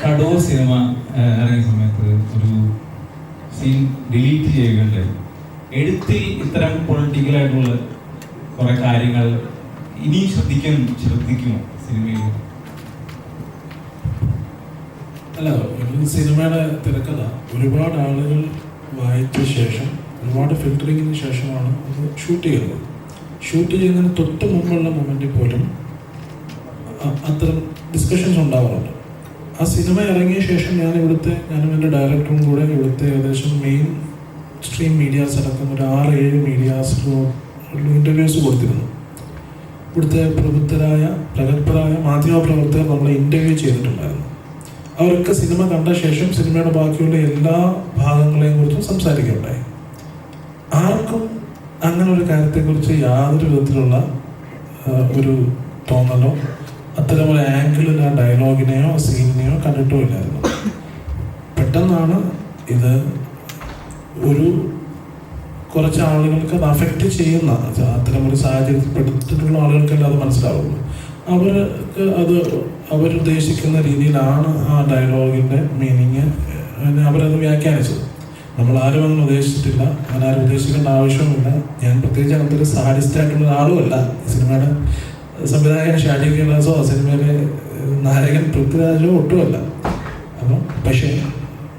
Kadur cinema ഇറങ്ങിയ സമയത്ത് ഒരു സീൻ ഡിലീറ്റ് ചെയ്യുകയുണ്ടായി. എഴുത്തിൽ ഇത്തരം പൊളിറ്റിക്കലായിട്ടുള്ള കുറെ കാര്യങ്ങൾ ഇനി ശ്രദ്ധിക്കും ശ്രദ്ധിക്കുമോ സിനിമയിൽ? അല്ല ഒരു സിനിമയുടെ തിരക്കഥ. ഒരുപാട് ആളുകൾ വായിച്ച ശേഷം ഒരുപാട് ഫിൽറ്ററിങ്ങിന് ശേഷമാണ് അത് ഷൂട്ട് ചെയ്യുന്നത്. ഷൂട്ട് ചെയ്യുന്നതിന് തൊട്ട് മുമ്പുള്ള മൊമെന്റിൽ പോലും അത്തരം ഡിസ്കഷൻസ് ഉണ്ടാവാറുണ്ട്. ആ സിനിമ ഇറങ്ങിയ ശേഷം ഞാൻ ഇവിടുത്തെ ഞാനും എന്റെ ഡയറക്ടറും കൂടെ ഇവിടുത്തെ ഏകദേശം മെയിൻ സ്ട്രീം മീഡിയാസ് അടക്കം ഒരു ആറ് ഏഴ് മീഡിയാസിലും ഇന്റർവ്യൂസ് കൊടുത്തിരുന്നു. ഇവിടുത്തെ പ്രബുദ്ധരായ പ്രഗത്ഭരായ മാധ്യമപ്രവർത്തകർ നമ്മളെ ഇന്റർവ്യൂ ചെയ്തിട്ടുണ്ടായിരുന്നു. അവർക്ക് സിനിമ കണ്ട ശേഷം സിനിമയുടെ ബാക്കിയുള്ള എല്ലാ ഭാഗങ്ങളെയും കുറിച്ചും സംസാരിക്കുകയുണ്ടായി. ആർക്കും അങ്ങനെ ഒരു കാര്യത്തെക്കുറിച്ച് യാതൊരു വിധത്തിലുള്ള ഒരു തോന്നലോ അത്തരമൊരു ആംഗിളിൽ ആ ഡയലോഗിനെയോ സീനിനെയോ കണ്ടിട്ടോ ഇല്ലായിരുന്നു പെട്ടെന്നാണ് ഇത് ഒരു കുറച്ച് ആളുകൾക്ക് അത് അഫക്റ്റ് ചെയ്യുന്ന അത്തരം ഒരു സാഹചര്യത്തിൽപ്പെട്ടിട്ടുള്ള ആളുകൾക്കല്ല അത് മനസ്സിലാവുള്ളൂ. അവർക്ക് അത് അവരുദ്ദേശിക്കുന്ന രീതിയിലാണ് ആ ഡയലോഗിന്റെ മീനിങ് അവരത് വ്യാഖ്യാനിച്ചത്. നമ്മൾ ആരും അങ്ങനെ ഉദ്ദേശിച്ചിട്ടില്ല. അങ്ങനെ ആരും ഉദ്ദേശിക്കേണ്ട ആവശ്യവുമില്ല. ഞാൻ പ്രത്യേകിച്ച് അങ്ങനത്തെ ഒരു സാഡിസ്റ്റായിട്ടുള്ള ഒരാളുമല്ല സിനിമയുടെ സംവിധായകൻ ഷാജി കൈലാസോ സിനിമയിലെ ഏഹ്, നായകൻ പൃഥ്വിരാജോ ഒട്ടുമല്ല. അപ്പം പക്ഷേ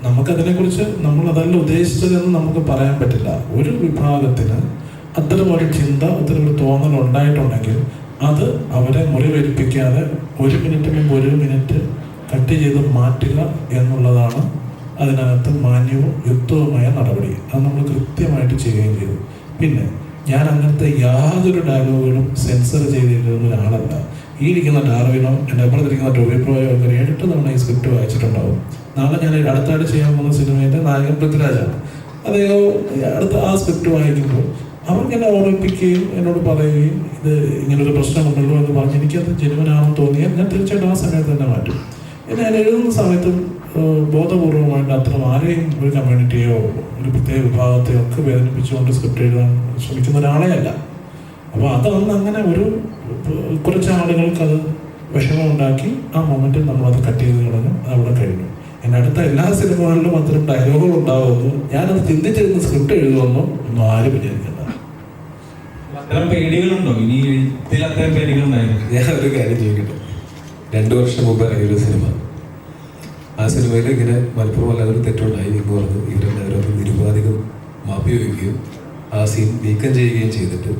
നമുക്കതിനെക്കുറിച്ച് നമ്മൾ അതല്ല ഉദ്ദേശിച്ചതെന്ന് നമുക്ക് പറയാൻ പറ്റില്ല. ഒരു വിഭാഗത്തിന് അത്തരമൊരു ചിന്ത അത്തരമൊരു തോന്നൽ ഉണ്ടായിട്ടുണ്ടെങ്കിൽ അത് അവരെ മുറിവേൽപ്പിക്കാതെ ഒരു മിനിറ്റ് മുമ്പ് ഒരു മിനിറ്റ് കട്ട് ചെയ്ത് മാറ്റുക എന്നുള്ളതാണ് അതിനകത്ത് മാന്യവും യുക്തവുമായ നടപടി. അത് നമ്മൾ കൃത്യമായിട്ട് ചെയ്യുകയും ചെയ്തു. പിന്നെ ഞാൻ അങ്ങനത്തെ യാതൊരു ഡയലോഗുകളും സെൻസർ ചെയ്തിരുന്ന ഒരാളല്ല. ഈ ഇരിക്കുന്ന ഡാർവിനോ എന്റെ അപ്പുറത്തിരിക്കുന്ന ടോബി പ്രോയോ ഒക്കെ ഏഴെട്ട് തവണ ഈ സ്ക്രിപ്റ്റ് വായിച്ചിട്ടുണ്ടാവും. നാളെ ഞാൻ അടുത്തായിട്ട് ചെയ്യാൻ പോകുന്ന സിനിമയിലെ നായകൻ പൃഥ്വിരാജാണ്. അദ്ദേഹം അടുത്ത ആ സ്ക്രിപ്റ്റ് വായിക്കുമ്പോൾ അവർക്ക് എന്നെ ഓർമ്മിപ്പിക്കുകയും എന്നോട് പറയുകയും ഇത് ഇങ്ങനൊരു പ്രശ്നമുണ്ടല്ലോ എന്ന് പറഞ്ഞ് എനിക്കത് ജനുവനാണെന്ന് തോന്നിയാൽ ഞാൻ തീർച്ചയായിട്ടും ആ സമയത്ത് തന്നെ മാറ്റും. ഞാൻ എഴുതുന്ന സമയത്തും ബോധപൂർവമായിട്ട് അത്ര ആരെയും ഒരു കമ്മ്യൂണിറ്റിയോ ഒരു പ്രത്യേക വിഭാഗത്തെയോ ഒക്കെ വേദനിപ്പിച്ചുകൊണ്ട് സ്ക്രിപ്റ്റ് എഴുതാൻ ശ്രമിക്കുന്ന ഒരാളെ അല്ല. അപ്പോൾ അതൊന്ന് അങ്ങനെ ഒരു കുറച്ച് ആളുകൾക്ക് അത് വിഷമം ഉണ്ടാക്കി ആ മൊമെന്റിൽ നമ്മളത് കട്ട് ചെയ്ത് കളഞ്ഞു. അതവിടെ അവിടെ കഴിഞ്ഞു. എന്റെ അടുത്ത എല്ലാ സിനിമകളിലും അത്തരം ഡയലോഗുകൾ ഉണ്ടാവുമെന്നു ഞാനത് ചിന്തിച്ചിരുന്ന സ്ക്രിപ്റ്റ് എഴുതുമെന്നും. ഒന്നും ആരും വിചാരിക്കണ്ട. അത്തരം പേടികളുണ്ടോ? ഇനി എഴുത്തിൽ അത്തരം പേടികളുണ്ടായിരുന്നു. ഞാൻ ഒരു കാര്യം ചോദിക്കട്ടെ? രണ്ടു വർഷം മുമ്പ് ഇറങ്ങിയൊരു സിനിമ. ആ സിനിമയിൽ ഇങ്ങനെ മലപ്പുറം അല്ലാതൊരു തെറ്റുണ്ടായി എന്ന് പറഞ്ഞ് ഇവരെല്ലാവരും നിരുപാധികം മാപ്പി വയ്ക്കുകയും ആ സീൻ നീക്കം ചെയ്യുകയും ചെയ്തിട്ട്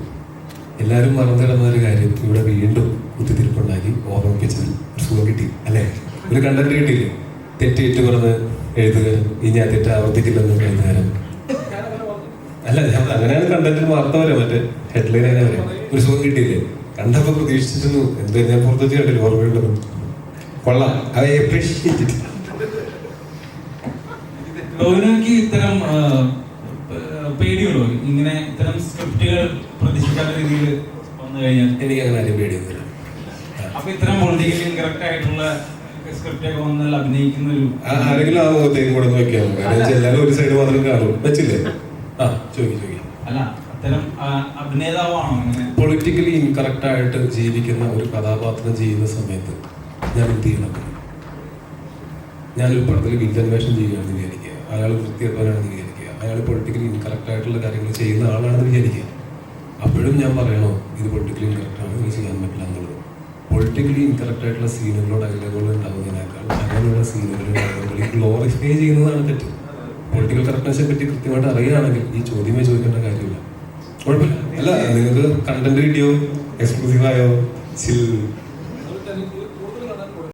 എല്ലാവരും മറന്നിടുന്ന ഒരു കാര്യം ഇവിടെ വീണ്ടും കുത്തിത്തിരിപ്പുണ്ടാക്കി ഓർമ്മിപ്പിച്ചത് ഒരു സുഖം കിട്ടി അല്ലേ? ഒരു കണ്ടന്റ് കിട്ടിയില്ലേ? തെറ്റേറ്റ് പറഞ്ഞ് എഴുതുകാരൻ ഇനി ആ തെറ്റ് ആവർത്തിക്കില്ലെന്ന് എഴുതുകാരൻ. അല്ല അങ്ങനെയാണ് കണ്ടന്റിൽ വാർത്ത വരെ മറ്റേ ഹെഡ്ലൈൻ അങ്ങനെ വരെ. ഒരു സുഖം കിട്ടിയില്ലേ? കണ്ടപ്പോ പ്രതീക്ഷിച്ചിരുന്നു. എന്താ ഞാൻ പുറത്തു കണ്ടില്ല? ഓർമ്മയുള്ളത് കൊള്ളാം. ഐ അപ്രീഷിയേറ്റ് ഇറ്റ് ടോവിനോയ്ക്ക് ഇത്തരം പേടിയുള്ളൂ ഇങ്ങനെ ഇത്തരം സ്ക്രിപ്റ്റുകൾ പ്രതീക്ഷിക്കാത്ത രീതിയിൽ വന്നു കഴിഞ്ഞാൽ? എനിക്ക് അങ്ങനെ ആരും പേടിയൊന്നുമില്ല. അപ്പൊ ഇത്തരം പൊളിറ്റിക്കലി ഇൻകറക്റ്റ് ആയിട്ടുള്ള ആരെങ്കിലും ആ മുഖത്തേക്ക് കൂടെ എല്ലാവരും ഒരു സൈഡ് മാത്രം കാണും. വെച്ചില്ലേ? ആ ചോദിക്കും ചോദിക്കും. അല്ല. പൊളിറ്റിക്കലി ഇൻകറക്റ്റ് ആയിട്ട് ജീവിക്കുന്ന ഒരു കഥാപാത്രം ചെയ്യുന്ന സമയത്ത് ഞാൻ എന്ത് ചെയ്യണം? ഞാനൊരു പടത്തിൽ വില്ലൻ വേഷം ചെയ്യുകയാണെന്ന് വിചാരിക്കുക. അയാൾ വൃത്തിയപ്പനാണെന്ന് വിചാരിക്കുക. അയാൾ പൊളിറ്റിക്കലി ഇൻകറക്റ്റ് ആയിട്ടുള്ള കാര്യങ്ങൾ ചെയ്യുന്ന ആളാണെന്ന് വിചാരിക്കുക. അപ്പോഴും ഞാൻ പറയണോ ഇത് പൊളിറ്റിക്കലി ഇൻകറക്റ്റ് ആണ് ഇത് ചെയ്യാൻ പറ്റില്ല എന്നുള്ളത്. പൊളിറ്റിക്കലി ഇൻകറക്റ്റ് ആയിട്ടുള്ള സീനുകളോ ഡയലോഗുകളോ ഉണ്ടാകുന്നതിനേക്കാൾ അങ്ങനെയുള്ള സീനുകളിൽ ഡയലോഗുകൾ ഗ്ലോറിഫൈ ചെയ്യുന്നതാണ് തെറ്റ്. പൊളിറ്റിക്കൽ കറക്റ്റ്നെസിനെ പറ്റി കൃത്യമായിട്ട് അറിയുകയാണെങ്കിൽ ഈ ചോദ്യമേ ചോദിക്കേണ്ട കാര്യമില്ല. കുഴപ്പമില്ല. അല്ല നിങ്ങൾക്ക് കണ്ടന്റ് കിട്ടിയോ എക്സ്ക്ലൂസീവ് ആയോ?